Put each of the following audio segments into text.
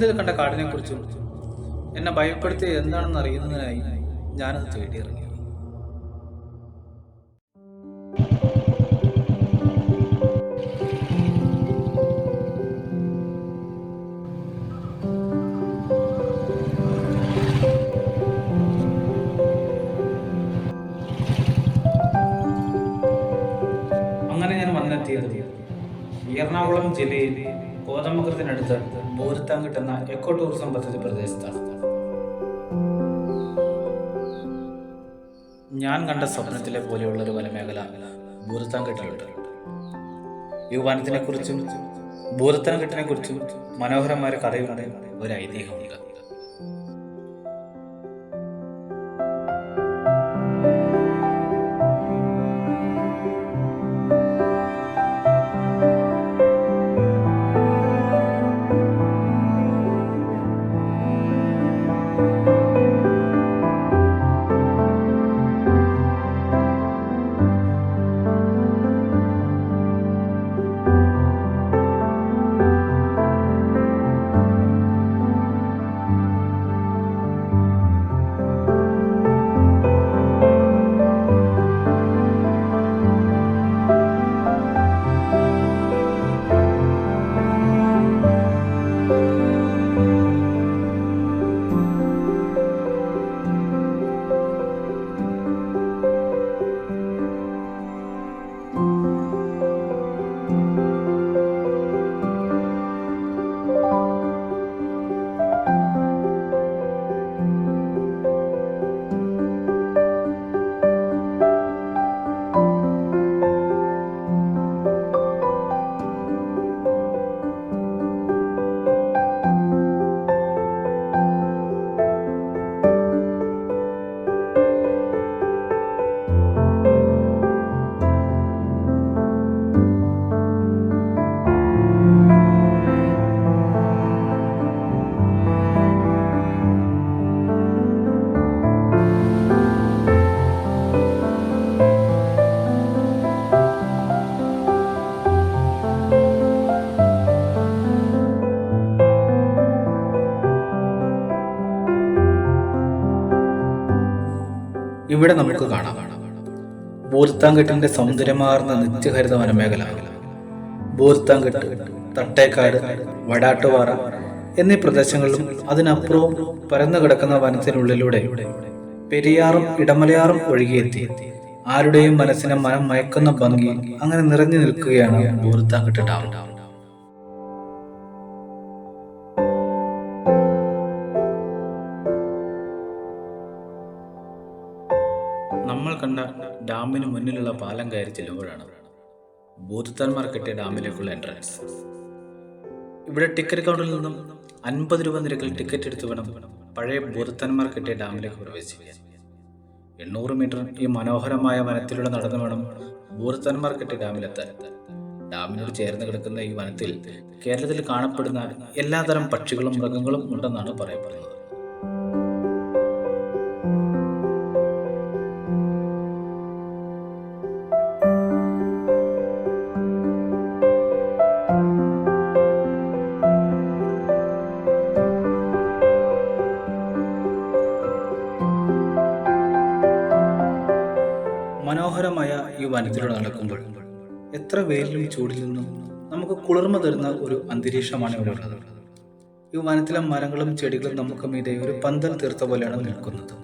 സ്വപ്നത്തിൽ കണ്ട കാടിനെ കുറിച്ചും എന്നെ ഭയപ്പെടുത്തിയത് എന്താണെന്ന് അറിയുന്നതിനായി ഞാനത് തേടിയിറങ്ങി. അങ്ങനെ ഞാൻ വന്നെത്തിയത് എറണാകുളം ജില്ലയിൽ ബോരുത്താങ്കിട്ട് കിട്ടുന്ന എക്കോ ടൂറിസം പദ്ധതി പ്രദേശത്താണ്. ഞാൻ കണ്ട സ്വപ്നത്തിലെ പോലെയുള്ള ഒരു വനമേഖല ബൂരത്താങ്കെട്ടിലുണ്ട് ഈ വനത്തിനെ കുറിച്ചും ബൂരത്താങ്കെട്ടിനെ കുറിച്ചും മനോഹരമായ കഥയുണ്ട് ഒരു ഐതിഹ്യമുണ്ട്. നമുക്ക് കാണാം. ബൂർത്താങ്കെട്ടിന്റെ സൗന്ദര്യമാർന്ന നിത്യഹരിത വനമേഖല ബൂർത്താങ്കെട്ട് തട്ടേക്കാട് വടാട്ടുപാറ എന്നീ പ്രദേശങ്ങളിലും അതിനപ്പുറവും പരന്നു കിടക്കുന്ന വനത്തിനുള്ളിലൂടെ പെരിയാറും ഇടമലയാറും ഒഴുകിയെത്തി. ആരുടെയും മനസ്സിനെ മനം മയക്കുന്ന ഭംഗി അങ്ങനെ നിറഞ്ഞു നിൽക്കുകയാണ് ബൂർത്താങ്കെട്ട് ഡാം. ഡാമിന് മുന്നിലുള്ള പാലം കയറി ചെല്ലുമ്പോഴാണ് ഭൂതത്താൻമാർ കെട്ടിയ ഡാമിലേക്കുള്ള എൻട്രൻസ് ഇവിടെ ടിക്കറ്റ് കൗണ്ടറിൽ നിന്നും അൻപത് രൂപ നിരക്കിൽ ടിക്കറ്റ് എടുത്തു വേണം പഴയ ഭൂതത്താൻമാർ കെട്ടിയ ഡാമിലേക്ക് പ്രവേശിക്കാൻ. എണ്ണൂറ് മീറ്റർ ഈ മനോഹരമായ വനത്തിലൂടെ നടന്നു വേണം ഭൂതത്താൻമാർ കെട്ടിയ ഡാമിലെത്താൻ. ഡാമിനോട് ചേർന്ന് കിടക്കുന്ന ഈ വനത്തിൽ കേരളത്തിൽ കാണപ്പെടുന്ന എല്ലാതരം പക്ഷികളും മൃഗങ്ങളും ഉണ്ടെന്നാണ് പറയപ്പെടുന്നത്. നടക്കുമ്പോൾ എത്ര വെയിലും ചൂടിൽ നിന്നും നമുക്ക് കുളിർമ തരുന്ന ഒരു അന്തരീക്ഷമാണ് ഇവിടെ ഉള്ളത്. ഈ വനത്തിലെ മരങ്ങളും ചെടികളും നമുക്ക് മീതെ ഒരു പന്തൽ തീർത്ത പോലെയാണ് നിൽക്കുന്നത്.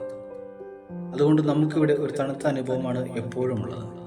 അതുകൊണ്ട് നമുക്കിവിടെ ഒരു തണുത്ത അനുഭവമാണ് എപ്പോഴും ഉള്ളത്.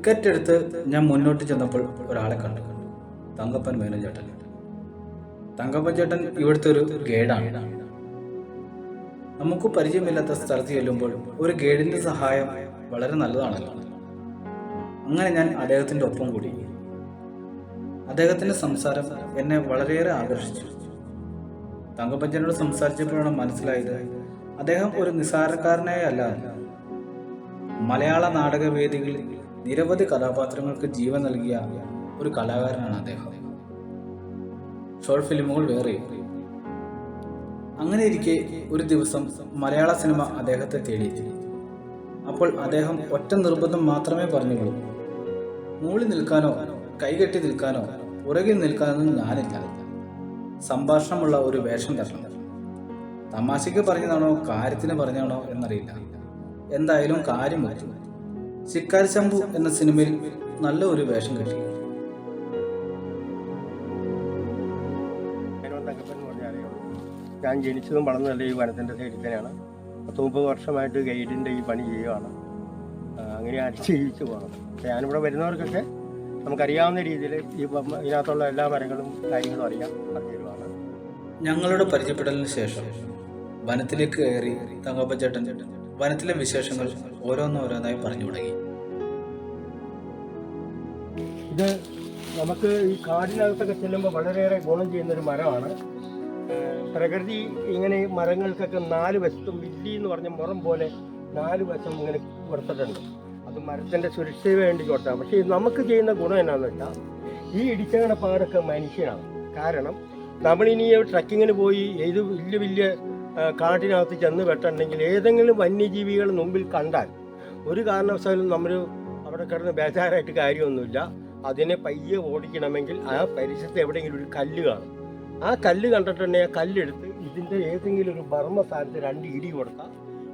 ടിക്കറ്റ് എടുത്ത് ഞാൻ മുന്നോട്ട് ചെന്നപ്പോൾ ഒരാളെ കണ്ടു. തങ്കപ്പൻ മേനോൻ ചേട്ടൻ തങ്കപ്പൻ ചേട്ടൻ ഇവിടുത്തെ ഒരു ഗൈഡാണ്. നമുക്ക് പരിചയമില്ലാത്ത സ്ഥലത്ത് ചെല്ലുമ്പോൾ ഒരു ഗൈഡിന്റെ സഹായം വളരെ നല്ലതാണല്ലോ. അങ്ങനെ ഞാൻ അദ്ദേഹത്തിന്റെ ഒപ്പം കൂടി. അദ്ദേഹത്തിന്റെ സംസാരം എന്നെ വളരെയേറെ ആകർഷിച്ചു. തങ്കപ്പഞ്ചനോട് സംസാരിച്ചപ്പോഴാണ് മനസ്സിലായത് അദ്ദേഹം ഒരു നിസ്സാരക്കാരനായ അല്ല മലയാള നാടകവേദികളിൽ നിരവധി കഥാപാത്രങ്ങൾക്ക് ജീവൻ നൽകിയ ഒരു കലാകാരനാണ് അദ്ദേഹം. ഷോർട്ട് ഫിലിമുകൾ വേറെ. അങ്ങനെ ഇരിക്കെ ഒരു ദിവസം മലയാള സിനിമ അദ്ദേഹത്തെ തേടി അപ്പോൾ അദ്ദേഹം ഒറ്റ നിർബന്ധം മാത്രമേ പറഞ്ഞുള്ളൂ. മൂളി നിൽക്കാനോ കൈകെട്ടി നിൽക്കാനോ പുറകിൽ നിൽക്കാനൊന്നും ഞാനില്ല. സംഭാഷണമുള്ള ഒരു വേഷം തരണം. തമാശയ്ക്ക് പറഞ്ഞതാണോ കാര്യത്തിന് പറഞ്ഞതാണോ എന്നറിയില്ല. എന്തായാലും കാര്യം പറ്റും ശിക്കാരി ശംഭു എന്ന സിനിമയിൽ നല്ല ഒരു വേഷം കിട്ടി. ഞാൻ ജനിച്ചതും വളർന്നതല്ല ഈ വനത്തിന്റെ സൈഡിൽ തന്നെയാണ്. പത്ത് മുപ്പത് വർഷമായിട്ട് ഗൈഡിന്റെ ഈ പണി ചെയ്യുകയാണ് അങ്ങനെ അടിച്ച് ജീവിച്ചു പോകണം അപ്പം ഞാനിവിടെ വരുന്നവർക്കൊക്കെ നമുക്കറിയാവുന്ന രീതിയിൽ ഈ ഇതിനകത്തുള്ള എല്ലാ മരങ്ങളും കാര്യങ്ങളും അറിയാം. തരുവാണ് ഞങ്ങളുടെ പരിചയപ്പെടലിന് ശേഷം വനത്തിലേക്ക് കയറി തങ്കപ്പച്ചേട്ടൻ വനത്തിലെ വിശേഷങ്ങൾ ഓരോന്നോരോന്നായി പറഞ്ഞു തുടങ്ങി. ഇത് നമുക്ക് ഈ കാടിനകത്തൊക്കെ ചെല്ലുമ്പോൾ വളരെയേറെ ഗുണം ചെയ്യുന്ന ഒരു മരമാണ്. പ്രകൃതി ഇങ്ങനെ മരങ്ങൾക്കൊക്കെ നാല് വശത്തും വില്ലി എന്ന് പറഞ്ഞ മുറം പോലെ നാല് വശം ഇങ്ങനെ കൊടുത്തിട്ടുണ്ട് അത് മരത്തിന്റെ സുരക്ഷയ്ക്ക് വേണ്ടി കൊടുത്താൽ പക്ഷേ നമുക്ക് ചെയ്യുന്ന ഗുണം എന്നാന്ന് വെച്ചാൽ ഈ ഇടിച്ചകണ പാടൊക്കെ മനുഷ്യനാണ്. കാരണം നമ്മളിനി ട്രക്കിങ്ങിന് പോയി ഏത് വലിയ വലിയ കാട്ടിനകത്ത് ചെന്ന് വെട്ടണ്ടെങ്കിൽ ഏതെങ്കിലും വന്യജീവികൾ മുമ്പിൽ കണ്ടാൽ ഒരു കാരണവശാലും നമ്മൾ അവിടെ കിടന്ന് ബേജാറായിട്ട് കാര്യമൊന്നുമില്ല. അതിനെ പയ്യെ ഓടിക്കണമെങ്കിൽ ആ പരിസരത്ത് എവിടെയെങ്കിലും ഒരു കല്ല് കാണും. ആ കല്ല് കണ്ടിട്ടുണ്ടെങ്കിൽ ആ കല്ലെടുത്ത് ഇതിന്റെ ഏതെങ്കിലും ഒരു ബർമ്മ സ്ഥാനത്ത് രണ്ട് ഇടി കൊടുത്താൽ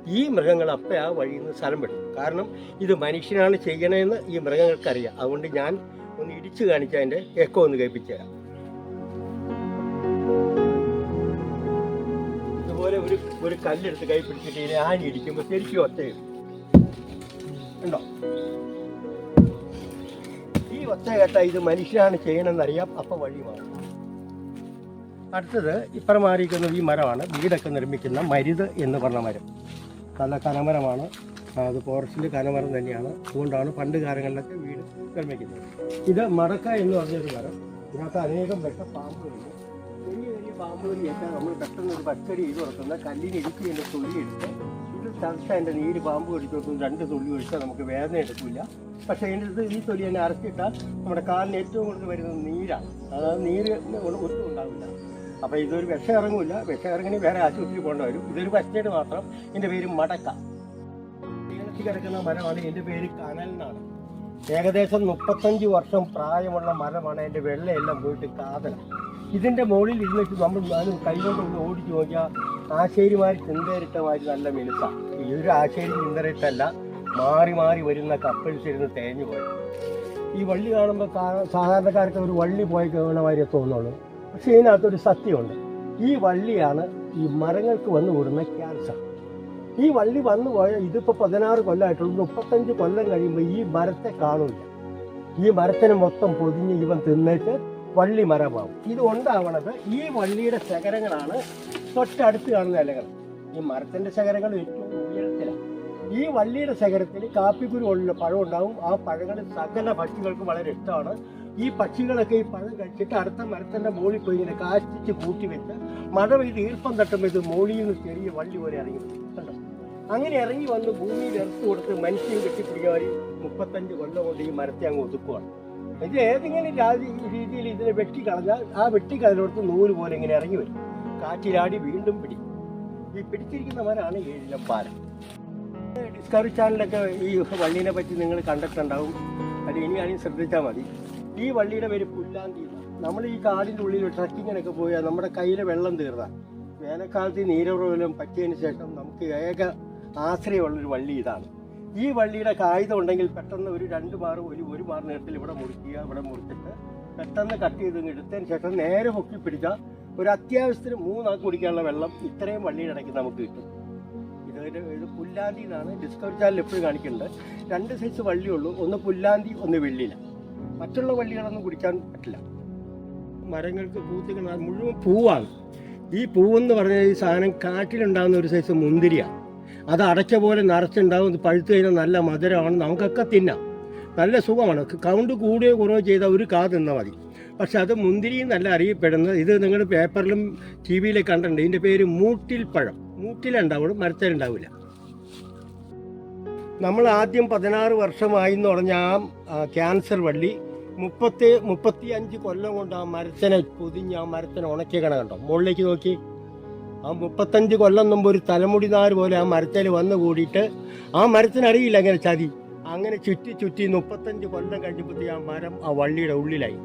ഈ മൃഗങ്ങൾ അപ്പം ആ വഴിയിൽ നിന്ന് സ്ഥലം വിടും. കാരണം ഇത് മനുഷ്യനാണ് ചെയ്യണമെന്ന് ഈ മൃഗങ്ങൾക്കറിയാം. അതുകൊണ്ട് ഞാൻ ഒന്ന് ഇടിച്ചു കാണിച്ച് അതിന്റെ എക്കോ ഒന്ന് കേൾപ്പിച്ചു തരാം. ഇതുപോലെ ഒരു ഒരു കല്ലെടുത്ത് കൈ പിടിച്ചിട്ട് ഇതിനെ ആഞ്ഞി ഇടിക്കുമ്പോൾ ശരിക്കും ഒറ്റയും ഉണ്ടോ? ഈ ഒച്ച കേട്ട ഇത് മനുഷ്യനാണ് ചെയ്യണമെന്നറിയാം അപ്പം വഴി മാറും. അടുത്തത് ഇപ്പുറം മാറിയിരിക്കുന്ന ഈ മരമാണ്. വീടൊക്കെ നിർമ്മിക്കുന്ന മരുത് എന്ന് പറഞ്ഞ മരം. നല്ല കനമരമാണ്. അത് ഫോറസ്റ്റിൽ കനമരം തന്നെയാണ്. അതുകൊണ്ടാണ് പണ്ട് കാലങ്ങളിലൊക്കെ വീട് നിർമ്മിക്കുന്നത്. ഇത് മടക്ക എന്ന് പറഞ്ഞൊരു മരം. ഇതിനകത്ത് അനേകം പെട്ട പാമ്പുകളുണ്ട്. ചെറിയ നമ്മൾ പെട്ടെന്ന് ഒരു പച്ചടി ചെയ്ത് കൊടുക്കുന്ന കല്ലിന് ഇടുക്കി എന്റെ തുള്ളി എടുത്ത് ഇത് തളച്ച എന്റെ നീര് പാമ്പ് കടിച്ചോട്ടും രണ്ട് തുള്ളി ഒഴിച്ചാൽ നമുക്ക് വേദന എടുക്കില്ല പക്ഷേ അതിന്റെ അടുത്ത് ഈ തൊലി തന്നെ അരച്ചിട്ടാൽ നമ്മുടെ കാലിന് ഏറ്റവും കൂടുതൽ വരുന്നത് നീരാണ്. അതായത് നീര് ഒട്ടും ഉണ്ടാവില്ല. അപ്പോൾ ഇതൊരു വിഷം ഇറങ്ങില്ല വിഷം ഇറങ്ങി വേറെ ആശുപത്രി പോകേണ്ട ഇതൊരു പച്ചടി മാത്രം. എന്റെ പേര് മടക്ക. നീളത്തിൽ കിടക്കുന്ന മരമാണ്. എന്റെ പേര് കനൽ ഏകദേശം മുപ്പത്തഞ്ച് വർഷം പ്രായമുള്ള മരമാണ്. എന്റെ വെള്ളയെല്ലാം പോയിട്ട് കാതല. ഇതിന്റെ മുകളിൽ ഇരുന്നിട്ട് നമ്മൾ ഞാനും കൈകൊണ്ട് ഒന്ന് ഓടിച്ചു നോക്കിയാൽ ആശേരിമാർ ചിന്തരിട്ട നല്ല നല്ല ഈ ഒരു ആശേരി ചിന്തരിട്ടല്ല മാറി മാറി വരുന്ന കപ്പിൾസ് ഇരുന്ന് തേഞ്ഞു പോയി. ഈ വള്ളി കാണുമ്പോൾ സാധാരണക്കാർക്ക് ഒരു വള്ളി പോയി കേൾക്കണ മാതിരി തോന്നുള്ളൂ. പക്ഷേ ഇതിനകത്തൊരു സത്യമുണ്ട്. ഈ വള്ളിയാണ് ഈ മരങ്ങൾക്ക് വന്നു കൂടുന്ന ക്യാൻസർ ഈ വള്ളി വന്നു പോയാൽ ഇതിപ്പോൾ പതിനാറ് കൊല്ലമായിട്ടുള്ളൂ മുപ്പത്തഞ്ച് കൊല്ലം കഴിയുമ്പോൾ ഈ മരത്തെ കാണില്ല. ഈ മരത്തിന് മൊത്തം പൊതിഞ്ഞ് ഇവൻ തിന്നിട്ട് വള്ളി മരമാവും. ഇത് ഉണ്ടാവണത് ഈ വള്ളിയുടെ ശകരങ്ങളാണ്. തൊട്ടടുത്ത് കാണുന്ന ഇലകൾ. ഈ മരത്തിന്റെ ശകരങ്ങൾ ഏറ്റവും ഉയരത്തിലാണ്. ഈ വള്ളിയുടെ ശകരത്തിൽ കാപ്പിക്കുരു ഉള്ള പഴം ഉണ്ടാവും. ആ പഴങ്ങൾ സകല പക്ഷികൾക്ക് വളരെ ഇഷ്ടമാണ്. ഈ പക്ഷികളൊക്കെ ഈ പഴം കഴിച്ചിട്ട് അടുത്ത മരത്തിന്റെ മുകളിൽ പോയി ഇങ്ങനെ കാഷ്ടിച്ച് കൂട്ടി വെച്ച് മഴ പെയ്ത് ഈർപ്പം തട്ടുമ്പോൾ ഇത് മുകളിൽ നിന്ന് ചെറിയ വള്ളി പോലെ ഇറങ്ങി അങ്ങനെ ഇറങ്ങി വന്ന് ഭൂമിയിൽ എർത്ത് കൊടുത്ത് മനുഷ്യൻ കെട്ടിപ്പിടിക്കാൻ മുപ്പത്തഞ്ച് കൊല്ലം കൊണ്ട് ഈ മരത്തെ അങ്ങ് ഒതുക്കുവാണ്. ഇത് ഏതെങ്കിലും രാജി രീതിയിൽ ഇതിനെ വെട്ടി വെട്ടിക്കളഞ്ഞാൽ ആ വെട്ടി കളഞ്ഞിടത്ത് നൂൽ പോലെ ഇങ്ങനെ ഇറങ്ങി വരും. കാറ്റിലാടി വീണ്ടും പിടിക്കും ഈ പിടിച്ചിരിക്കുന്ന മരമാണ് ഏഴിലം പാലം ഡിസ്കവറി ചാനലൊക്കെ ഈ വള്ളീനെ പറ്റി നിങ്ങൾ കണ്ടിട്ടുണ്ടാവും. അത് ഇനിയാണെങ്കിൽ ശ്രദ്ധിച്ചാൽ മതി. ഈ വള്ളിയുടെ പേര് പുല്ലാന്തി. നമ്മൾ ഈ കാടിന്റെ ഉള്ളിൽ ട്രക്കിങ്ങിനൊക്കെ പോയാൽ നമ്മുടെ കയ്യിലെ വെള്ളം തീർന്നാൽ വേനൽക്കാലത്ത് ഈ നീരുറവലും പറ്റിയതിന് ശേഷം നമുക്ക് ഏക ആശ്രയമുള്ളൊരു വള്ളി ഇതാണ്. ഈ വള്ളിയുടെ കായുധം ഉണ്ടെങ്കിൽ പെട്ടെന്ന് ഒരു രണ്ട് മാറ് ഒരു ഒരു മാറ് നേരത്തിൽ ഇവിടെ മുറിക്കുക ഇവിടെ മുറിച്ചിട്ട് പെട്ടെന്ന് കട്ട് ചെയ്ത് എടുത്തതിന് ശേഷം നേരെ പൊക്കി പിടിച്ചാൽ ഒരു അത്യാവശ്യത്തിന് മൂന്നാൾക്ക് കുടിക്കാനുള്ള വെള്ളം ഇത്രയും വള്ളിയുടെ ഇടയ്ക്ക് നമുക്ക് കിട്ടും. ഇത് ഇത് പുല്ലാന്തി എന്നാണ് ഡിസ്കവറി ചാനൽ എപ്പോഴും കാണിക്കുന്നുണ്ട്. രണ്ട് സൈസ് വള്ളിയുള്ളൂ ഒന്ന് പുല്ലാന്തി ഒന്ന് വെള്ളിയില. മറ്റുള്ള വള്ളികളൊന്നും കുടിക്കാൻ പറ്റില്ല. മരങ്ങൾക്ക് പൂത്തുകൾ മുഴുവൻ പൂവാണ്. ഈ പൂവെന്ന് പറഞ്ഞാൽ ഈ സാധനം കാട്ടിലുണ്ടാകുന്ന ഒരു സൈസ് മുന്തിരിയാണ് അത് അടച്ച പോലെ നിറച്ചുണ്ടാവും. ഇത് പഴുത്തു കഴിഞ്ഞാൽ നല്ല മധുരമാണ്. നമുക്കൊക്കെ തിന്നാം. നല്ല സുഖമാണ്. കൗണ്ട് കൂടുകയോ കുറവോ ചെയ്താൽ ഒരു കാ തിന്നാൽ മതി. പക്ഷെ അത് മുന്തിരിയും നല്ല അറിയപ്പെടുന്നത്. ഇത് നിങ്ങൾ പേപ്പറിലും ടി വിയിലും കണ്ടിട്ടുണ്ട്. ഇതിന്റെ പേര് മൂട്ടിൽ പഴം. മൂട്ടിലുണ്ടാവുള്ളൂ മരത്തിലുണ്ടാവില്ല. നമ്മൾ ആദ്യം പതിനാറ് വർഷമായി എന്ന് പറഞ്ഞ ആ ക്യാൻസർ വള്ളി മുപ്പത്തി മുപ്പത്തി അഞ്ച് കൊല്ലം കൊണ്ട് ആ മരത്തിനെ പൊതിഞ്ഞ് ആ മരത്തിനെ ഉണക്കിയ കണ്ടോ? മുകളിലേക്ക് നോക്കി. ആ മുപ്പത്തഞ്ച് കൊല്ലം മുമ്പ് ഒരു തലമുടി നാര് പോലെ ആ മരത്തിൽ വന്ന് കൂടിയിട്ട് ആ മരത്തിനറിയില്ല അങ്ങനെ ചതി. അങ്ങനെ ചുറ്റി ചുറ്റി മുപ്പത്തഞ്ച് കൊല്ലം കഴിഞ്ഞപ്പോഴത്തേ ആ മരം ആ വള്ളിയുടെ ഉള്ളിലായി.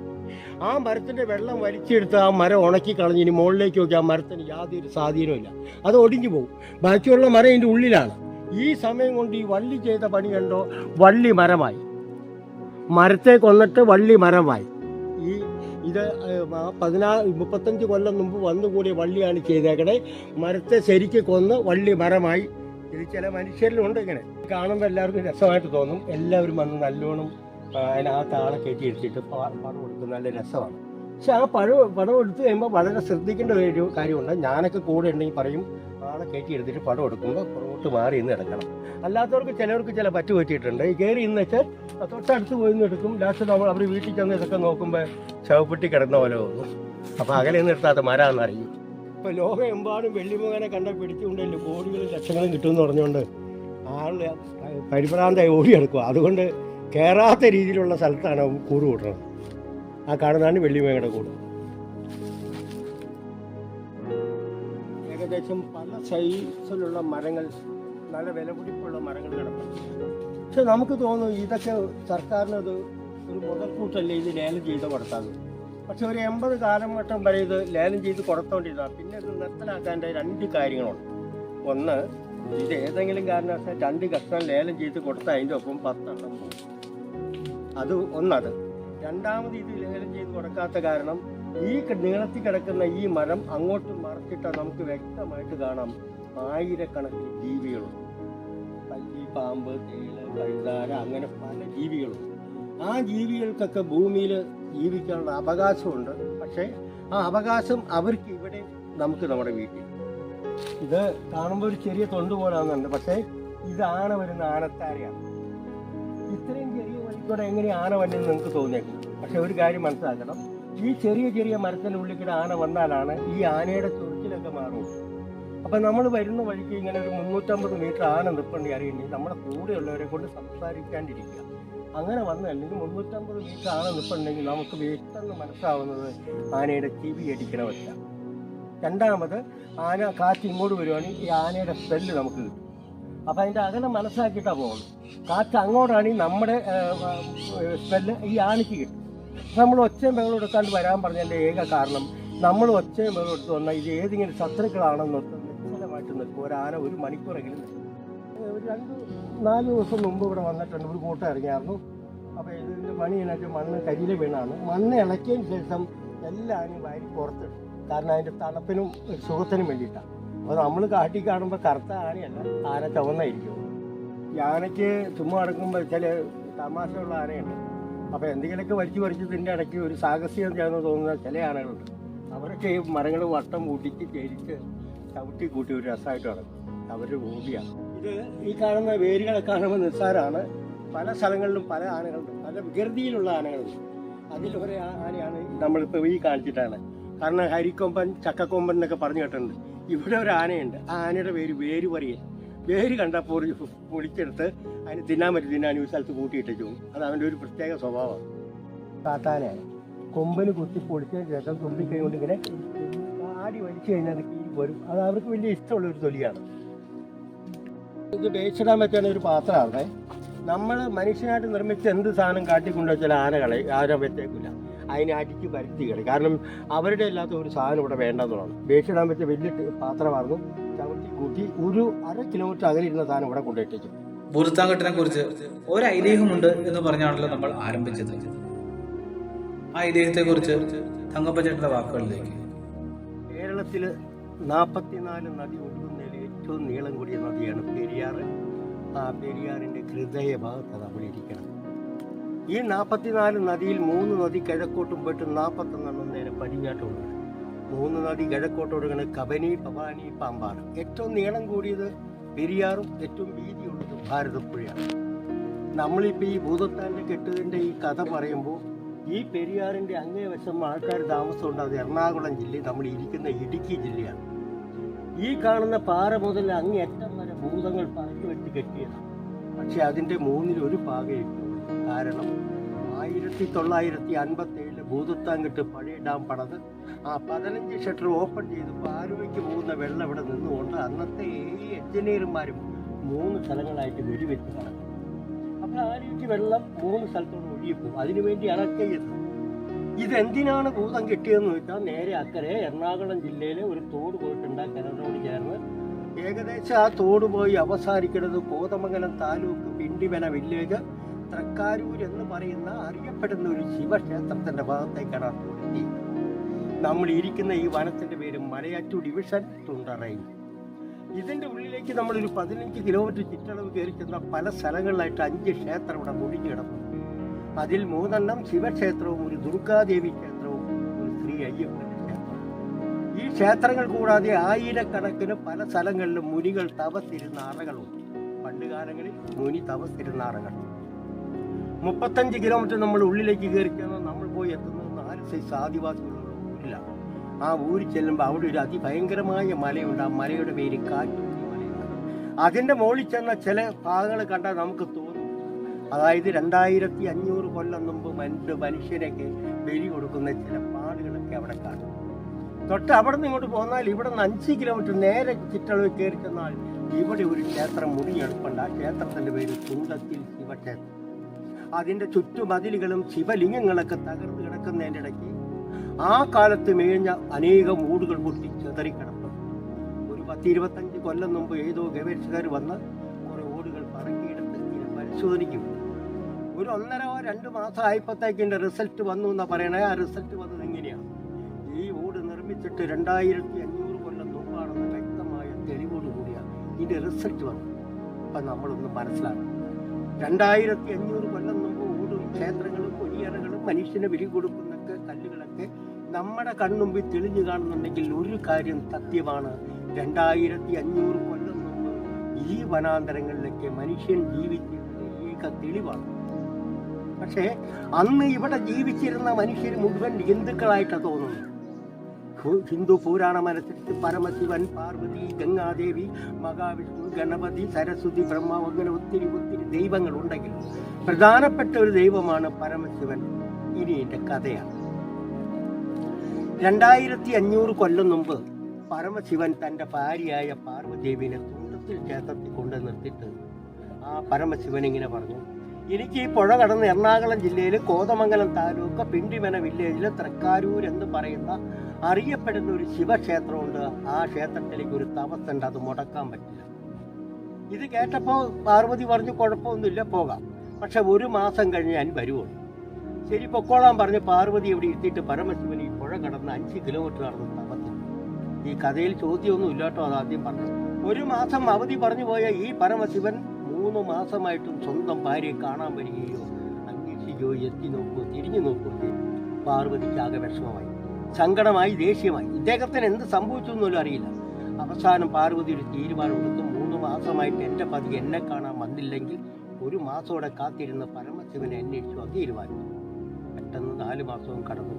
ആ മരത്തിന്റെ വെള്ളം വലിച്ചെടുത്ത് ആ മരം ഉണക്കി കളഞ്ഞ് ഇനി മുകളിലേക്ക് നോക്കി ആ മരത്തിന് യാതൊരു സ്വാധീനവും ഇല്ല. അത് ഒടിഞ്ഞു പോകും. ബാക്കിയുള്ള മരം ഇതിന്റെ ഉള്ളിലാണ്. ഈ സമയം കൊണ്ട് ഈ വള്ളി ചെയ്ത പണി കണ്ടോ? വള്ളി മരമായി. മരത്തെ കൊന്നിട്ട് വള്ളി മരമായി. ഈ ഇത് പതിനാറ് മുപ്പത്തഞ്ച് കൊല്ലം മുമ്പ് വന്നുകൂടിയ വള്ളിയാണ് ചെയ്തേക്കണേ. മരത്തെ ശരിക്ക് കൊന്ന് വള്ളി മരമായി. ഇത് ചില മനുഷ്യരിലുണ്ട് ഇങ്ങനെ. കാണുമ്പോൾ എല്ലാവർക്കും രസമായിട്ട് തോന്നും. എല്ലാവരും വന്ന് നല്ലോണം അതിനകത്ത് ആളെ കയറ്റി എടുത്തിട്ട് പ- പടം കൊടുക്കും നല്ല രസമാണ്. പക്ഷെ ആ പഴം പടം എടുത്തു കഴിയുമ്പോൾ വളരെ ശ്രദ്ധിക്കേണ്ട ഒരു കാര്യമുണ്ട്. ഞാനൊക്കെ കൂടെ ഉണ്ടെങ്കിൽ പറയും ആളെ കയറ്റി എടുത്തിട്ട് പടം എടുക്കുമ്പോൾ പുറകോട്ട് മാറി ഇന്ന് എടുക്കണം. അല്ലാത്തവർക്ക് ചിലവർക്ക് ചില പറ്റു പറ്റിയിട്ടുണ്ട്. ഈ കയറി ഇന്ന് വെച്ചാൽ തൊട്ടടുത്ത് പോയി നിന്ന് എടുക്കും. ലാസ്റ്റ് നമ്മൾ അവർ വീട്ടിൽ ചെന്ന് ഇതൊക്കെ നോക്കുമ്പോൾ ശവപ്പെട്ടി കിടന്ന പോലെ തോന്നും. അപ്പോൾ അകലെ നിന്ന് എടുത്താത്ത മരാന്ന് അറിയും. ഇപ്പോൾ ലോകമെമ്പാടും വെള്ളിമുഖനെ കണ്ട പിടിച്ചുകൊണ്ടല്ലേ കോടികളും ലക്ഷങ്ങളും കിട്ടുമെന്ന് പറഞ്ഞുകൊണ്ട് ആൾ പരിഭ്രാന്തായി ഓടിയെടുക്കുക അതുകൊണ്ട് കയറാത്ത രീതിയിലുള്ള സ്ഥലത്താണ് കൂട് കൂട്ടുന്നത് ആ കാണുന്നതാണ് വെള്ളിമേഘയുടെ കൂട്. ഏകദേശം പല സൈസിലുള്ള മരങ്ങൾ നല്ല വിലപിടിപ്പുള്ള മരങ്ങൾ കിടക്കുന്നു പക്ഷെ നമുക്ക് തോന്നും ഇതൊക്കെ സർക്കാരിനത് ഒരു മുതൽക്കൂട്ടല്ലേ ഇത് ലേലം ചെയ്ത് കൊടുത്താൽ പക്ഷെ ഒരു എൺപത് കാലഘട്ടം വരെ ഇത് ലേലം ചെയ്ത് കൊടുത്തോണ്ടിരുന്ന പിന്നെ ഇത് നിർത്തലാക്കാന്റെ രണ്ട് കാര്യങ്ങളുണ്ട്. ഒന്ന് ഇത് ഏതെങ്കിലും കാരണവശാൽ രണ്ട് കഷ്ണം ലേലം ചെയ്ത് കൊടുത്താൽ അതിന്റെ ഒപ്പം പത്തെണ്ണം അത് ഒന്നത്. രണ്ടാമത് ഇത് ലേലം ചെയ്ത് കൊടുക്കാത്ത കാരണം ഈ നീളത്തിൽ കിടക്കുന്ന ഈ മരം അങ്ങോട്ട് മറച്ചിട്ടാൽ നമുക്ക് വ്യക്തമായിട്ട് കാണാം ആയിരക്കണക്കിന് ജീവികളുണ്ട് പല്ലി പാമ്പ് തേൾ പഴുതാര അങ്ങനെ പല ജീവികളുണ്ട് ആ ജീവികൾക്കൊക്കെ ഭൂമിയിൽ ജീവിക്കാനുള്ള അവകാശമുണ്ട്. പക്ഷേ ആ അവകാശം അവർക്ക് ഇവിടെ നമുക്ക് നമ്മുടെ വീട്ടിൽ. ഇത് കാണുമ്പോൾ ഒരു ചെറിയ തൊണ്ട് പോലാകുന്നുണ്ട് പക്ഷേ ഇത് ആന വരുന്ന ആനത്താരയാണ് ഇത്രയും ചെറിയ എങ്ങനെയാണ് എങ്ങനെ ആന വന്നെന്ന് നിങ്ങൾക്ക് തോന്നിയേക്കും. പക്ഷെ ഒരു കാര്യം മനസ്സിലാക്കണം. ഈ ചെറിയ ചെറിയ മരത്തിന്റെ ഉള്ളിൽ കൂടെ ആന വന്നാലാണ് ഈ ആനയുടെ ചൊറിച്ചിലൊക്കെ മാറുള്ളൂ അപ്പം നമ്മൾ വരുന്ന വഴിക്ക് ഇങ്ങനെ ഒരു മുന്നൂറ്റമ്പത് മീറ്റർ ആന നിൽപ്പുണ്ടെങ്കിൽ അറിയണ്ടി നമ്മുടെ കൂടെയുള്ളവരെ കൊണ്ട് സംസാരിക്കാണ്ടിരിക്കുക. അങ്ങനെ വന്ന അല്ലെങ്കിൽ മുന്നൂറ്റമ്പത് മീറ്റർ ആന നിൽപ്പുണ്ടെങ്കിൽ നമുക്ക് പെട്ടെന്ന് മനസ്സിലാവുന്നത് ആനയുടെ ചെവി അടിക്കണമല്ല രണ്ടാമത് ആന കാറ്റ് ഇങ്ങോട്ട് വരുവാണെങ്കിൽ ഈ ആനയുടെ സ്മെല്ല് നമുക്ക് കിട്ടും. അപ്പം അതിന്റെ അകലം മനസ്സിലാക്കിയിട്ടാണ് പോകുന്നത് കാറ്റ് അങ്ങോട്ടാണെങ്കിൽ നമ്മുടെ സ്മെല്ല് ഈ ആണിക്ക് കിട്ടും നമ്മൾ ഒച്ചയും ബഹളം എടുക്കാണ്ട് വരാൻ പറഞ്ഞതിന്റെ ഏക കാരണം നമ്മൾ ഒച്ചയും ബഹളം എടുത്ത് വന്നാൽ ഇത് ഏതെങ്കിലും ശത്രുക്കളാണെന്ന് നിശ്ചലമായിട്ട് നിൽക്കും. ഒരു ആന ഒരു മണിക്കൂറെങ്കിലും നിൽക്കും. ഒരു രണ്ട് നാല് ദിവസം മുമ്പ് ഇവിടെ വന്നിട്ടുണ്ട്. ഒരു കൂട്ടം ഇറങ്ങിയായിരുന്നു. അപ്പോൾ ഇതിന്റെ പണി എന്നിട്ട് മണ്ണ് കരിയിൽ വീണാണ്. മണ്ണ് ഇളക്കിയതിന് ശേഷം എല്ലാ ആനയും വാരി പുറത്തിടും കാരണം അതിന്റെ തണുപ്പിനും സുഖത്തിനും വേണ്ടിയിട്ടാണ്. അപ്പോൾ നമ്മൾ കാട്ടി കാണുമ്പോൾ കറുത്ത ആനയല്ല. ആന ചുവന്നായിരിക്കും. ആനയ്ക്ക് ചുമ്മാ അടക്കുമ്പോ ചില തമാശയുള്ള ആനയുണ്ട്. അപ്പോൾ എന്തെങ്കിലുമൊക്കെ വലിച്ചു തിന്റെ ഇടയ്ക്ക് ഒരു സാഹസികം ചെയ്യാന്ന് തോന്നുന്ന ചില ആനകളുണ്ട്. അവരൊക്കെ ഈ മരങ്ങൾ വട്ടം കൂട്ടിച്ച് ചേരിച്ച് ചവിട്ടി കൂട്ടി ഒരു രസമായിട്ട് നടക്കും. അവരുടെ ഹോബിയാണ് ഇത് ഈ കാണുന്ന വേരുകളെ കാണുമ്പോൾ നിസ്സാരമാണ് പല സ്ഥലങ്ങളിലും പല ആനകളുണ്ട്. പല വികൃതിയിലുള്ള ആനകളുണ്ട്. അതിൽ ഒരു ആനയാണ് നമ്മളിപ്പോൾ ഈ കാണിച്ചിട്ടാണ്. കാരണം ഹരിക്കൊമ്പൻ ചക്കക്കൊമ്പൻ എന്നൊക്കെ പറഞ്ഞു കേട്ടിട്ടുണ്ട്. ഇവിടെ ഒരു ആനയുണ്ട്. ആ ആനയുടെ പേര് വേര് പറയൽ വേര് കണ്ടപ്പോൾ ഒരു പൊളിച്ചെടുത്ത് അതിന് തിന്നാൻ പറ്റും തിന്നാൻ ഒരു സ്ഥലത്ത് കൂട്ടിയിട്ട് അത് അവന്റെ ഒരു പ്രത്യേക സ്വഭാവമാണ്. കാട്ടാനയാണ് കൊമ്പന് കുത്തി പൊളിച്ചതിന് ശേഷം തുമ്പി കൊണ്ട് ഇങ്ങനെ ആടി വലിച്ചു കഴിഞ്ഞാൽ അത് കീഴി പോരും. അത് അവർക്ക് വലിയ ഇഷ്ടമുള്ള ഒരു തൊലിയാണ്. ഇത് വേച്ചിടാൻ പറ്റുന്ന ഒരു പാത്രമാണ്. നമ്മൾ മനുഷ്യനായിട്ട് നിർമ്മിച്ച എന്ത് സാധനം കാട്ടിക്കൊണ്ടു വെച്ചാൽ ആനകളെ ആന വെച്ചേക്കില്ല അതിനെ അടിച്ച് പരുത്തി കളി. കാരണം അവരുടെ അല്ലാത്ത ഒരു സാധനം ഇവിടെ വേണ്ടെന്നുള്ളതാണ്. വേച്ചിടാൻ പറ്റിയ വലിയ പാത്രമായിരുന്നു. ചവിട്ടി കൂട്ടി ഒരു അര കിലോമീറ്റർ അകലെ ഇരുന്ന സാധനം ഇവിടെ കൊണ്ടുപോയി ഭൂതത്താങ്കട്ടിനെ കുറിച്ച് ഒരു ഐതിഹ്യമുണ്ട് എന്ന് പറഞ്ഞാണല്ലോ നമ്മൾ ആരംഭിച്ചത്. ആ ഐതിഹ്യത്തെ കുറിച്ച് തങ്കപ്പച്ചേട്ടന്റെ വാക്കുകളിലേക്ക്. കേരളത്തിൽ നാൽപ്പത്തിനാല് നദി ഒഴുകുന്നതിൽ ഏറ്റവും നീളം കൂടിയ നദിയാണ് പെരിയാർ. ആ പെരിയാറിന്റെ ഹൃദയ ഭാഗത്താണ് നമ്മൾ ഇരിക്കണം. ഈ നാൽപ്പത്തിനാല് നദിയിൽ മൂന്ന് നദി കിഴക്കോട്ടും പോയിട്ട് നാൽപ്പത്തൊന്നെണ്ണം നേരെ പടിഞ്ഞാട്ടും ഒഴുകണം മൂന്ന് നദി കിഴക്കോട്ടോടുകയാണ് കബനി ഭവാനി പാമ്പാർ ഏറ്റവും നീളം കൂടിയത് പെരിയാറും ഏറ്റവും വീതിയുള്ളത് ഭാരതപ്പുഴയാണ്. നമ്മളിപ്പോൾ ഈ ഭൂതത്താന്റെ കെട്ടതിന്റെ ഈ കഥ പറയുമ്പോൾ ഈ പെരിയാറിന്റെ അങ്ങേ വശം ആൾക്കാർ താമസമുണ്ട്. അത് എറണാകുളം ജില്ല നമ്മൾ ഇരിക്കുന്ന ഇടുക്കി ജില്ലയാണ്. ഈ കാണുന്ന പാറ മുതൽ അങ്ങേയറ്റം വരെ ഭൂതങ്ങൾ പറഞ്ഞു വെച്ച് കെട്ടിയതാണ്. പക്ഷെ അതിന്റെ മൂന്നിൽ ഒരു പാകയും കാരണം ആയിരത്തി തൊള്ളായിരത്തി അൻപത്തി ഏഴിൽ ഭൂതത്താങ്കിട്ട് പഴയ ഡാം പടത്. ആ പതിനഞ്ച് ഷട്ടർ ഓപ്പൺ ചെയ്ത് പാരുവയ്ക്ക് പോകുന്ന വെള്ളം ഇവിടെ നിന്നുകൊണ്ട് അന്നത്തെ ഈ എഞ്ചിനീയർമാരും മൂന്ന് സ്ഥലങ്ങളായിട്ട് വെടിവെച്ച് നടക്കും അപ്പോൾ ആലുവയ്ക്ക് വെള്ളം മൂന്ന് സ്ഥലത്തോട് ഒഴുകിപ്പോകും. അതിനുവേണ്ടി ചെയ്യുന്നത് ഇതെന്തിനാണ് ഭൂതം കിട്ടിയതെന്ന് വെച്ചാൽ നേരെ അക്കരെ എറണാകുളം ജില്ലയിലെ ഒരു തോട് പോയിട്ടുണ്ട് കിണറിനോട് ചേർന്ന്. ഏകദേശം ആ തോട് പോയി അവസാനിക്കുന്നത് കോതമംഗലം താലൂക്ക് പിണ്ടിവന വില്ലേജ്. തൃക്കാരൂർ എന്ന് പറയുന്ന അറിയപ്പെടുന്ന ഒരു ശിവക്ഷേത്രത്തിന്റെ ഭാഗത്തേക്കാണ് ആ നമ്മൾ ഇരിക്കുന്ന ഈ വനത്തിന്റെ പേര് മലയാറ്റു ഡിവിഷൻ തുണ്ടറയിൽ ഇതിന്റെ ഉള്ളിലേക്ക് നമ്മളൊരു പതിനഞ്ച് കിലോമീറ്റർ ചുറ്റളവ് കയറി ചെന്ന പല സ്ഥലങ്ങളിലായിട്ട് അഞ്ച് ക്ഷേത്രം ഇവിടെ മുടിഞ്ഞു കിടക്കുന്നു അതിൽ മൂന്നെണ്ണം ശിവക്ഷേത്രവും ഒരു ദുർഗാദേവി ക്ഷേത്രവും ഒരു ശ്രീ അയ്യപ്പന്റെ ക്ഷേത്രവും. ഈ ക്ഷേത്രങ്ങൾ കൂടാതെ ആയിരക്കണക്കിന് പല സ്ഥലങ്ങളിലും മുനികൾ തപസ്സിരുന്ന അറകളുണ്ട്. പണ്ട് കാലങ്ങളിൽ മുനി തപസ്സിരുന്ന അറകൾ. മുപ്പത്തഞ്ച് കിലോമീറ്റർ നമ്മൾ ഉള്ളിലേക്ക് കയറി ചെന്നാൽ നമ്മൾ പോയി എത്തുന്നത് നാല് സൈസ് ആദിവാസികളുള്ള ഊരില്ല ആ ഊരിൽ ചെല്ലുമ്പോൾ അവിടെ ഒരു അതിഭയങ്കരമായ മലയുണ്ട്. ആ മലയുടെ പേര് കാറ്റ് അതിന്റെ മുകളിൽ ചെന്ന ചില ഭാഗങ്ങൾ കണ്ടാൽ നമുക്ക് തോന്നും. അതായത് രണ്ടായിരത്തി അഞ്ഞൂറ് കൊല്ലം മുമ്പ് മനുഷ്യ മനുഷ്യരൊക്കെ ബലി കൊടുക്കുന്ന ചില പാടുകളൊക്കെ അവിടെ കാണും. തൊട്ട് അവിടെ നിന്ന് ഇങ്ങോട്ട് പോന്നാൽ ഇവിടെ നിന്ന് അഞ്ച് കിലോമീറ്റർ നേരെ ചുറ്റളവ് കയറി ചെന്നാൽ ഇവിടെ ഒരു ക്ഷേത്രം മുടിയെടുപ്പുണ്ട്. ആ ക്ഷേത്രത്തിന്റെ പേര് കുണ്ടത്തിൽ ശിവക്ഷേത്രം. അതിന്റെ ചുറ്റുമതിലുകളും ശിവലിംഗങ്ങളൊക്കെ തകർന്നു കിടക്കുന്നതിന്റെ ഇടയ്ക്ക് ആ കാലത്ത് മേഞ്ഞ അനേകം ഊടുകൾ പൊട്ടി ചെതറിക്കിടപ്പുണ്ട് ഒരു പത്ത് ഇരുപത്തഞ്ച് കൊല്ലം മുമ്പ് ഏതോ ഗവേഷകർ വന്ന് കുറെ ഓടുകൾ പറക്കിയെടുത്ത് പരിശോധിക്കും. ഒരു ഒന്നരോ രണ്ട് മാസം ആയപ്പോഴത്തേക്ക് ഇതിന്റെ റിസൾട്ട് വന്നു എന്നാ പറയണേ. ആ റിസൾട്ട് വന്നത് എങ്ങനെയാണ് ഈ ഓട് നിർമ്മിച്ചിട്ട് രണ്ടായിരത്തി അഞ്ഞൂറ് കൊല്ലം മുമ്പാണെന്ന് വ്യക്തമായ തെളിവോട് കൂടിയാണ് ഇതിന്റെ റിസൾട്ട് വന്നു അപ്പം നമ്മളൊന്ന് മനസ്സിലാക്കണം. രണ്ടായിരത്തി അഞ്ഞൂറ് കൊല്ലം മുമ്പ് ഓടും ക്ഷേത്രങ്ങളും കൊടിയറകളും മനുഷ്യനെ വിലി കൊടുക്കുന്നൊക്കെ കല്ലുകളൊക്കെ നമ്മുടെ കൺമുമ്പിൽ തെളിഞ്ഞു കാണുന്നുണ്ടെങ്കിൽ ഒരു കാര്യം സത്യമാണ്. രണ്ടായിരത്തി അഞ്ഞൂറ് കൊല്ലം മുമ്പ് ഈ വനാന്തരങ്ങളിലൊക്കെ മനുഷ്യൻ ജീവിച്ചിരുന്നത് ഏക തെളിവാണ്. പക്ഷേ അന്ന് ഇവിടെ ജീവിച്ചിരുന്ന മനുഷ്യർ മുഴുവൻ ഹിന്ദുക്കളായിട്ടാണ് തോന്നുന്നത് ഹിന്ദു പുരാണമനുസരിച്ച് പരമശിവൻ പാർവതി ഗംഗാദേവി മഹാവിഷ്ണു ഗണപതി സരസ്വതി ബ്രഹ്മാവ് അങ്ങനെ ഒത്തിരി ഒത്തിരി ദൈവങ്ങൾ ഉണ്ടെങ്കിൽ പ്രധാനപ്പെട്ട ഒരു ദൈവമാണ് പരമശിവൻ. ഇനി എന്റെ കഥയാണ്. രണ്ടായിരത്തി അഞ്ഞൂറ് കൊല്ലം മുമ്പ് പരമശിവൻ തന്റെ ഭാര്യയായ പാർവദേവിനെ തുണ്ടത്തിൽ ക്ഷേത്രത്തിൽ കൊണ്ട് നിർത്തിയിട്ട് ആ പരമശിവൻ ഇങ്ങനെ പറഞ്ഞു എനിക്ക് ഈ പുഴ കടന്ന് എറണാകുളം ജില്ലയിൽ കോതമംഗലം താലൂക്ക് പിണ്ടിമന വില്ലേജിലെ തൃക്കാരൂർ എന്ന് പറയുന്ന അറിയപ്പെടുന്ന ഒരു ശിവക്ഷേത്രമുണ്ട്. ആ ക്ഷേത്രത്തിലേക്ക് ഒരു തപസ്സുണ്ട് അത് മുടക്കാൻ പറ്റില്ല. ഇത് കേട്ടപ്പോൾ പാർവതി പറഞ്ഞു കുഴപ്പമൊന്നുമില്ല പോകാം. പക്ഷെ ഒരു മാസം കഴിഞ്ഞ് ഞാൻ വരുവുള്ളൂ. ശരി പൊക്കോളാൻ പറഞ്ഞ് പാർവതി ഇവിടെ ഇരുത്തിയിട്ട് പരമശിവൻ ഈ പുഴ കടന്ന് അഞ്ച് കിലോമീറ്റർ നടന്ന് തപസ്സിൽ ഈ കഥയിൽ ചോദ്യമൊന്നും ഇല്ലാട്ടോ അത് ആദ്യം പറഞ്ഞു. ഒരു മാസം അവധി പറഞ്ഞു പോയ ഈ പരമശിവൻ മൂന്ന് മാസമായിട്ടും സ്വന്തം ഭാര്യയെ കാണാൻ വരികയോ അന്വേഷിക്കുകയോ എത്തി നോക്കുകയോ തിരിഞ്ഞു നോക്കുകയോ പാർവതിക്ക് ആകെ വിഷമമായി. സങ്കടമായി ദേഷ്യമായി. ഇദ്ദേഹത്തിന് എന്ത് സംഭവിച്ചു അറിയില്ല. അവസാനം പാർവതിയുടെ ഒരു തീരുമാനമെടുത്തു മൂന്ന് മാസമായിട്ട് എന്റെ പതി എന്നെ കാണാൻ വന്നില്ലെങ്കിൽ ഒരു മാസത്തോടെ കാത്തിരുന്ന പരമശിവനെ എന്നെ അത് തീരുമാനിച്ചു. പെട്ടെന്ന് നാല് മാസവും കടന്നു.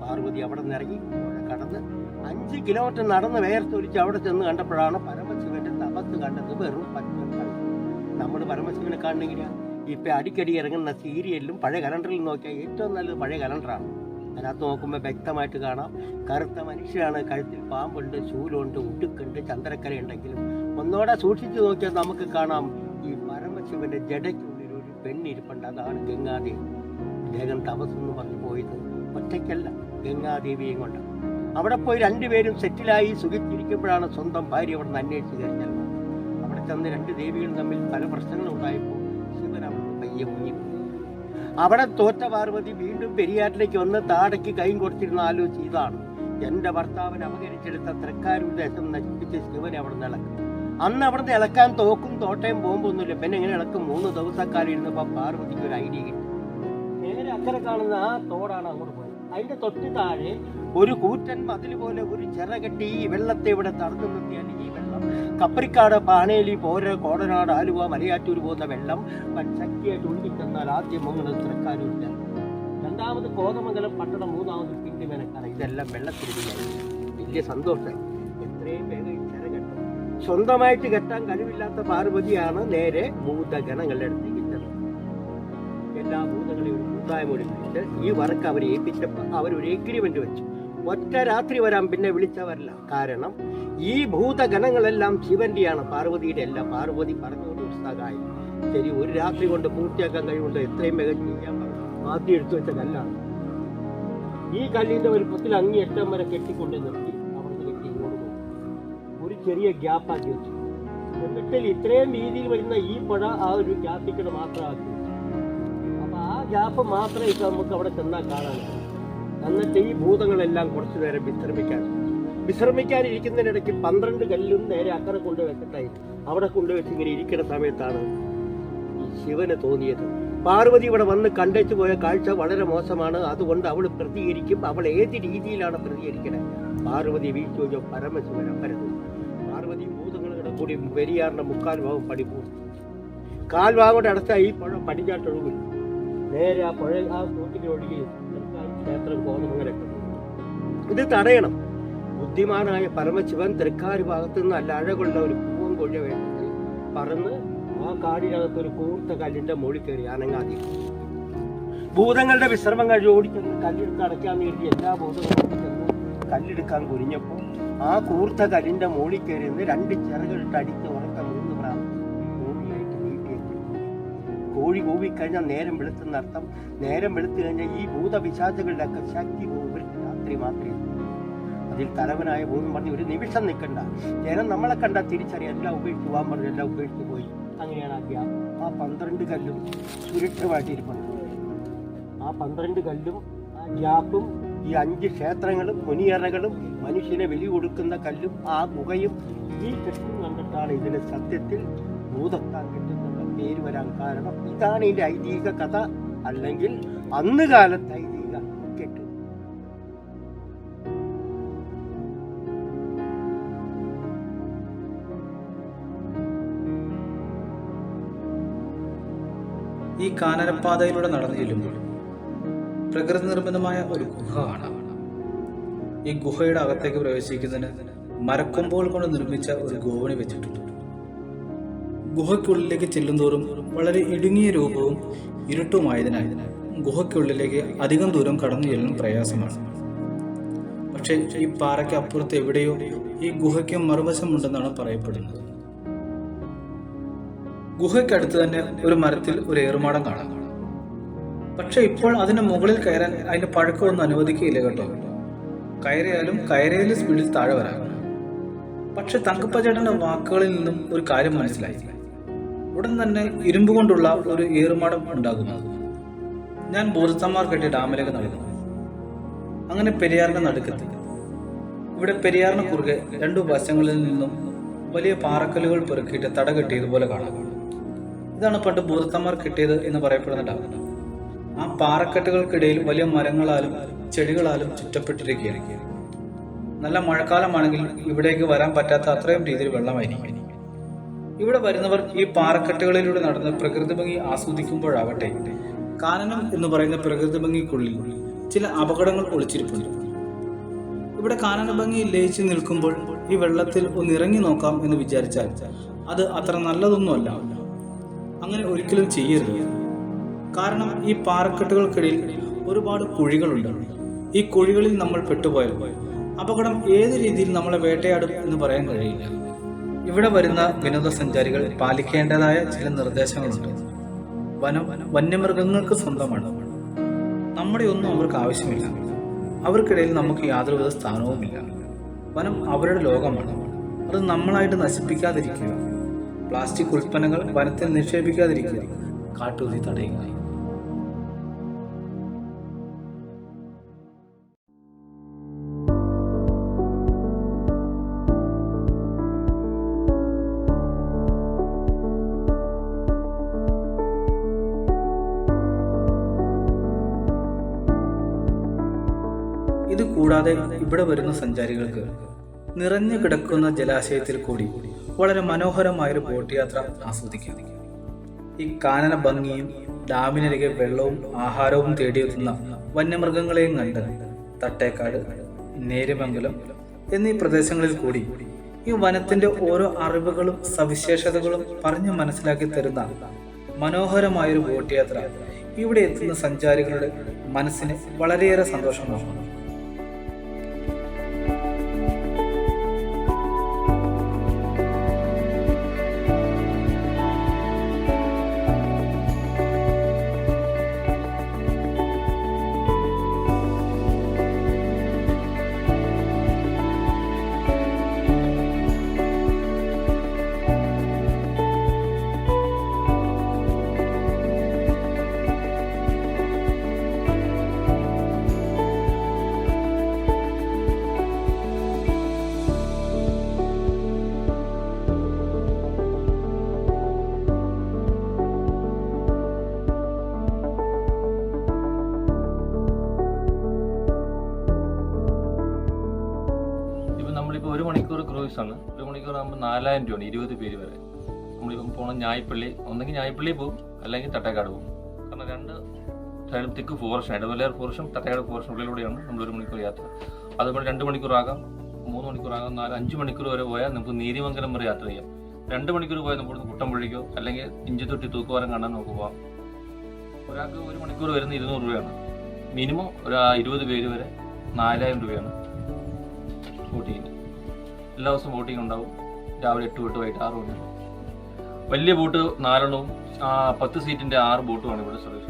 പാർവതി അവിടെ നിന്ന് ഇറങ്ങി അവിടെ കടന്ന് അഞ്ച് കിലോമീറ്റർ നടന്ന് വേർത്തൊലിച്ച് അവിടെ ചെന്ന് കണ്ടപ്പോഴാണ് പരമശിവന്റെ തപസ് കണ്ടത് വെറും പച്ച കണ്ടു നമ്മൾ പരമശിവനെ കാണണമെങ്കിൽ ഇപ്പം അടിക്കടി ഇറങ്ങുന്ന സീരിയലിലും പഴയ കലണ്ടറിൽ നോക്കിയാൽ ഏറ്റവും നല്ലത് പഴയ കലണ്ടറാണ്. അതിനകത്ത് നോക്കുമ്പോൾ വ്യക്തമായിട്ട് കാണാം കറുത്ത മനുഷ്യനാണ് കഴുത്തിൽ പാമ്പുണ്ട് ശൂലമുണ്ട് ഉടുക്കുണ്ട് ചന്ദ്രക്കര ഉണ്ടെങ്കിലും ഒന്നോടെ സൂക്ഷിച്ചു നോക്കിയാൽ നമുക്ക് കാണാം ഈ പരമശിവന്റെ ജടയ്ക്കുള്ളിൽ ഒരു പെണ്ണിരിപ്പുണ്ട്. അതാണ് ഗംഗാദേവി. അദ്ദേഹം തപസ് എന്ന് പറഞ്ഞു പോയത് ഒറ്റയ്ക്കല്ല ഗംഗാദേവിയും കൊണ്ട് അവിടെ പോയി രണ്ടുപേരും സെറ്റിലായി സുഖിച്ചിരിക്കുമ്പോഴാണ് സ്വന്തം ഭാര്യ അവിടെ നിന്ന് അന്വേഷിച്ച് കഴിഞ്ഞാൽ അവിടെ ചെന്ന് രണ്ട് ദേവികളും തമ്മിൽ പല പ്രശ്നങ്ങളും ഉണ്ടായപ്പോൾ ശിവൻ അവിടെ പയ്യെ മുങ്ങിപ്പോയി അവിടെ തോറ്റ പാർവതി വീണ്ടും പെരിയാറ്റിലേക്ക് വന്ന് താടയ്ക്ക് കൈയും കൊടുത്തിരുന്ന ആലോചിച്ച് ഇതാണ് എന്റെ ഭർത്താവിനെ അപകരിച്ചെടുത്ത തൃക്കാരൂർ നശിപ്പിച്ച് ശിവനെ അവിടെ നിളക്കും അന്ന് അവിടുന്ന് ഇളക്കാൻ തോക്കും തോട്ടയും പോകുമ്പോന്നുമില്ല പിന്നെ എങ്ങനെ ഇളക്കും മൂന്ന് ദിവസക്കാലം ഇരുന്നപ്പോൾ പാർവതിക്ക് ഒരു ഐഡിയ കിട്ടി. നേരെ അക്കരെ കാണുന്ന ആ തോടാണ് അങ്ങോട്ട് പോയത്. അതിന്റെ തൊട്ട് താഴെ ഒരു കൂറ്റൻ മതിൽ പോലെ ഒരു ചിറ കെട്ടി ഈ വെള്ളത്തെ ഇവിടെ തടഞ്ഞു നിർത്തിയാൽ ഈ വെള്ളം. കപ്പരിക്കാട് പാണേലി പോര കോടനാട് ആലുവ മലയാറ്റൂർ പോകുന്ന വെള്ളം. ശക്തിയായിട്ട് ഒഴുകിച്ചെന്നാൽ ആദ്യം മംഗളം തൃക്കാരൂരില്ല രണ്ടാമത് കോതമംഗലം പട്ടണം മൂന്നാമത് പിന്നെ മെനക്കാണ് ഇതെല്ലാം വെള്ളത്തിൽ വലിയ സന്തോഷം. എത്രയും വേഗം സ്വന്തമായിട്ട് കെട്ടാൻ കഴിവില്ലാത്ത പാർവതിയാണ് നേരെ ഭൂതഗണങ്ങളുടെ അടുത്തേക്ക് ചെന്നത് എല്ലാ ഭൂതങ്ങളെയും ഒരു കൂട്ടായ്മ വിളിച്ച് ഈ വർക്ക് അവരെ ഏൽപ്പിച്ചപ്പോൾ അവർ ഒരു എഗ്രിമെന്റ് വെച്ചു. ഒറ്റ രാത്രി വരാൻ പിന്നെ വിളിച്ചവരല്ല. കാരണം ഈ ഭൂതഗണങ്ങളെല്ലാം ശിവന്റെയാണ്. പാർവതിയുടെ അല്ല പാർവതി പറഞ്ഞുകൊണ്ട് ഒരു സഹായം ശരി ഒരു രാത്രി കൊണ്ട് പൂർത്തിയാക്കാൻ കഴിവുണ്ട്? എത്രയും വേഗം ചെയ്യാൻ ആദ്യം എടുത്തു വെച്ച കല്ലാണ്. ഈ കല്ലിന്റെ വലുപ്പത്തിൽ അങ്ങി എട്ടം വരെ കെട്ടിക്കൊണ്ട് നിർത്തി ചെറിയ ഗ്യാപ്പ് ആക്കി വെച്ചു. എന്നിട്ട് ഇത്രയും രീതിയിൽ വരുന്ന ഈ പുഴ ആ ഒരു ഗ്യാപ്പിക്കട് മാത്രമാക്കി വെച്ചു. അപ്പൊ ആ ഗ്യാപ്പ് മാത്രമേ ഇപ്പൊ നമുക്ക് അവിടെ ചെന്നാൽ കാണാൻ. എന്നിട്ട് ഈ ഭൂതങ്ങളെല്ലാം കുറച്ചു നേരം വിശ്രമിക്കാൻ വിശ്രമിക്കാനിരിക്കുന്നതിനിടയ്ക്ക് പന്ത്രണ്ട് കല്ലും നേരെ അക്കരെ കൊണ്ട് വെച്ചിട്ടായി. അവിടെ കൊണ്ടുവച്ച് ഇങ്ങനെ ഇരിക്കുന്ന സമയത്താണ് ഈ ശിവന് തോന്നിയത്. പാർവതി ഇവിടെ വന്ന് കണ്ടേച്ചു പോയ കാഴ്ച വളരെ മോശമാണ്. അതുകൊണ്ട് അവൾ പ്രതികരിക്കും. അവൾ ഏത് രീതിയിലാണ് പ്രതികരിക്കണേ? പാർവതി അപ്പരത് പാർവതി ഭൂതങ്ങളുടെ കൂടി പെരിയാറിന്റെ മുക്കാൽ ഭാഗം പടി പോകും കാൽ ഭാഗം കൊണ്ട് അടച്ച ഈ പുഴ പടിഞ്ഞാട്ടൊഴുകും നേരെ ആ പുഴ ആ കൂട്ടിന് ഒഴുകി ക്ഷേത്രം കോതമംഗലൊക്കെ ഇത് തടയണം. ബുദ്ധിമാനായ പരമശിവൻ തൃക്കാരി ഭാഗത്ത് നിന്ന് നല്ല അഴകുള്ള ഒരു പൂവൻ കൊഴ വേണ്ടി പറന്ന് ആ കാടിനകത്ത് ഒരു കൂർത്ത കല്ലിന്റെ മുകളിൽ കയറി അനങ്ങാതി. ഭൂതങ്ങളുടെ വിശ്രമം കഴിഞ്ഞ് ഓടിച്ചെന്ന് കല്ലെടുത്ത് അടയ്ക്കാൻ വേണ്ടി എല്ലാ ഭൂതങ്ങളും കല്ലെടുക്കാൻ കുനിഞ്ഞപ്പോൾ ആ കൂർത്ത കല്ലിന്റെ മുകളിൽ കയറി നിന്ന് രണ്ട് ചിറകിട്ട് അടിച്ച് ഉറക്ക മൂന്ന് പ്രാവശ്യം കോഴിയായിട്ട് നീട്ടിയിട്ട് കോഴി കൂവിക്കഴിഞ്ഞാൽ നേരം വെളുത്തെന്ന് അർത്ഥം. നേരം വെളുത്തു കഴിഞ്ഞാൽ ഈ ഭൂതപിശാചുകളുടെ ഒക്കെ ശക്തി പോകും. രാത്രി മാത്രമേ അതിൽ തലവനായ ഭൂമി പറഞ്ഞ് ഒരു നിമിഷം നിൽക്കണ്ട. ജനം നമ്മളെ കണ്ടാൽ തിരിച്ചറിയാം. എല്ലാം ഉപേക്ഷിച്ച് പോകാൻ പറഞ്ഞു എല്ലാം ഉപേക്ഷിച്ച് പോയി. അങ്ങനെയാണ് ആ ഗ്യാപ്പ് ആ പന്ത്രണ്ട് കല്ലും സുരക്ഷമായിട്ടിരിക്കുന്നത് ആ പന്ത്രണ്ട് കല്ലും ആ ഗ്യാപ്പും ഈ അഞ്ച് ക്ഷേത്രങ്ങളും മുനിയറകളും മനുഷ്യനെ വെലി കൊടുക്കുന്ന കല്ലും ആ ഗുഹയും ഈ കൃഷ്ണൻ കണ്ടിട്ടാണ് ഇതിന് സത്യത്തിൽ ഭൂതത്താൻ കിട്ടുന്നുള്ള പേര് വരാൻ കാരണം. ഇതാണ് ഇതിന്റെ ഐതിഹിക കഥ. അല്ലെങ്കിൽ അന്ന് കാലത്ത് ഐതിഹ്യ കെട്ട്. ഈ കാനനപ്പാതയിലൂടെ നടന്നു ചെല്ലുമ്പോൾ പ്രകൃതി നിർമ്മിതമായ ഒരു ഗുഹ കാണാം ഈ ഗുഹയുടെ അകത്തേക്ക് പ്രവേശിക്കുന്നതിന് മരക്കൊമ്പുകൾ കൊണ്ട് നിർമ്മിച്ച ഒരു ഗോവണി വെച്ചിട്ടുണ്ട്. ഗുഹയ്ക്കുള്ളിലേക്ക് ചെല്ലുന്തോറും വളരെ ഇടുങ്ങിയ രൂപവും ഇരുട്ടുമായതിനാൽ ഗുഹയ്ക്കുള്ളിലേക്ക് അധികം ദൂരം കടന്നു ചെല്ലുന്ന പ്രയാസമാണ്. പക്ഷേ ഈ പാറയ്ക്ക് അപ്പുറത്ത് എവിടെയോ ഈ ഗുഹയ്ക്ക് മറുവശമുണ്ടെന്നാണ് പറയപ്പെടുന്നത്. ഗുഹയ്ക്കടുത്ത് തന്നെ ഒരു മരത്തിൽ ഒരു ഏറുമാടം കാണാം. പക്ഷെ ഇപ്പോൾ അതിന് മുകളിൽ കയറാൻ അതിന്റെ പഴക്കമൊന്നും അനുവദിക്കുകയില്ല കേട്ടോ. കയറിയാലും കയറിയാലും സ്പീഡിൽ താഴെ വരാം. പക്ഷെ തങ്കപ്പചേട്ടന്റെ വാക്കുകളിൽ നിന്നും ഒരു കാര്യം മനസ്സിലായി. ഉടൻ തന്നെ ഇരുമ്പ് കൊണ്ടുള്ള ഒരു ഏറുമാടം ഉണ്ടാകുന്നു. ഞാൻ ബോധത്തന്മാർ കെട്ടിയ ഡാമിലേക്ക് നടക്കുന്നു അങ്ങനെ പെരിയാറിന്റെ നടുക്കെത്തി. ഇവിടെ പെരിയാറിന് കുറുകെ രണ്ടു വശങ്ങളിൽ നിന്നും വലിയ പാറക്കല്ലുകൾ പെറുക്കിയിട്ട് തട കെട്ടിയതുപോലെ കാണാം. ഇതാണ് പണ്ട് ബോധിത്തന്മാർ കിട്ടിയത് എന്ന് പറയപ്പെടുന്ന ഡാം. ആ പാറക്കെട്ടുകൾക്കിടയിൽ വലിയ മരങ്ങളാലും ചെടികളാലും ചുറ്റപ്പെട്ടിരിക്കുകയാണ്. നല്ല മഴക്കാലമാണെങ്കിൽ ഇവിടേക്ക് വരാൻ പറ്റാത്ത അത്രയും രീതിയിൽ വെള്ളമായിരിക്കും. ഇവിടെ വരുന്നവർ ഈ പാറക്കെട്ടുകളിലൂടെ നടന്ന് പ്രകൃതി ഭംഗി ആസ്വദിക്കുമ്പോഴാവട്ടെ. കാനനം എന്ന് പറയുന്ന പ്രകൃതി ഭംഗിക്കുള്ളിൽ ചില അപകടങ്ങൾ ഒളിച്ചിരിപ്പുണ്ട്. ഇവിടെ കാനന ഭംഗി ലയിച്ചു നിൽക്കുമ്പോൾ ഈ വെള്ളത്തിൽ ഒന്ന് ഇറങ്ങി നോക്കാം എന്ന് വിചാരിച്ചാൽ അത് അത്ര നല്ലതൊന്നുമല്ല. അങ്ങനെ ഒരിക്കലും ചെയ്യരുത്. കാരണം ഈ പാറക്കെട്ടുകൾക്കിടയിൽ ഒരുപാട് കുഴികളുണ്ട്. ഈ കുഴികളിൽ നമ്മൾ പെട്ടുപോയാൽ അപകടം ഏത് രീതിയിൽ നമ്മളെ വേട്ടയാടും എന്ന് പറയാൻ കഴിയില്ല. ഇവിടെ വരുന്ന വിനോദസഞ്ചാരികൾ പാലിക്കേണ്ടതായ ചില നിർദ്ദേശങ്ങളുണ്ട്. വനം വന്യമൃഗങ്ങൾക്ക് സ്വന്തമാണ്. നമ്മുടെ ഒന്നും അവർക്ക് ആവശ്യമില്ല. അവർക്കിടയിൽ നമുക്ക് യാതൊരുവിധ സ്ഥാനവുമില്ല. വനം അവരുടെ ലോകമാണ്. അത് നമ്മളായിട്ട് നശിപ്പിക്കാതിരിക്കുക. പ്ലാസ്റ്റിക് ഉൽപ്പന്നങ്ങൾ വനത്തിൽ നിക്ഷേപിക്കാതിരിക്കുക. കാട്ടുതീ തടയുക. കൂടാതെ ഇവിടെ വരുന്ന സഞ്ചാരികൾക്ക് നിറഞ്ഞു കിടക്കുന്ന ജലാശയത്തിൽ കൂടി വളരെ മനോഹരമായൊരു ബോട്ട് യാത്ര ആസ്വദിക്കാം. ഈ കാനന ഭംഗിയും ഡാമിനരികെ വെള്ളവും ആഹാരവും തേടിയെത്തുന്ന വന്യമൃഗങ്ങളെയും കണ്ട് തട്ടേക്കാട് നേരുമംഗലം എന്നീ പ്രദേശങ്ങളിൽ കൂടി ഈ വനത്തിന്റെ ഓരോ അറിവുകളും സവിശേഷതകളും പറഞ്ഞു മനസ്സിലാക്കി തരുന്ന മനോഹരമായൊരു ബോട്ട് യാത്ര ഇവിടെ എത്തുന്ന സഞ്ചാരികളുടെ മനസ്സിന് വളരെയേറെ സന്തോഷമാണ്. ആകുമ്പോൾ നാലായിരം രൂപയാണ് ഇരുപത് പേര് വരെ. നമ്മളിപ്പം പോകണം ഞായ്പള്ളി ഒന്നെങ്കിൽ ഞായ്പള്ളി പോകും അല്ലെങ്കിൽ തട്ടേക്കാട് പോകും കാരണം രണ്ട് സൈഡും തിക്ക് ഫോറസ്റ്റ് ഇടവലയർ ഫോറസ്റ്റും തട്ടേക്കാട് ഫോറസ്റ്റും ഉള്ളിലൂടെയാണ് നമ്മൾ ഒരു മണിക്കൂർ യാത്ര. അതുപോലെ രണ്ട് മണിക്കൂറാകാം മൂന്ന് മണിക്കൂറാകാം നാല് അഞ്ച് മണിക്കൂർ വരെ പോയാൽ നമുക്ക് നീരിമംഗലം വരെ യാത്ര ചെയ്യാം. രണ്ട് മണിക്കൂർ പോയാൽ നമുക്ക് കുട്ടമ്പുഴയ്ക്കോ അല്ലെങ്കിൽ ഇഞ്ചിത്തൊട്ടി തൂക്കുവാരം കാണാൻ നമുക്ക് പോകാം ഒരാൾക്ക് ഒരു മണിക്കൂർ വരുന്ന ഇരുന്നൂറ് രൂപയാണ്. മിനിമം ഒരു ഇരുപത് പേര് വരെ നാലായിരം രൂപയാണ് ബോട്ടിങ്ങിന്. എല്ലാ ദിവസവും ബോട്ടിംഗ് ഉണ്ടാവും. രാവിലെ എട്ട് തൊട്ട് വൈകിട്ട് ആറ് മണി വലിയ ബോട്ട് നാലെണ്ണവും ആ, പത്ത് സീറ്റിന്റെ ആറ് ബോട്ടുമാണ് ഇവിടെ സർവീസ്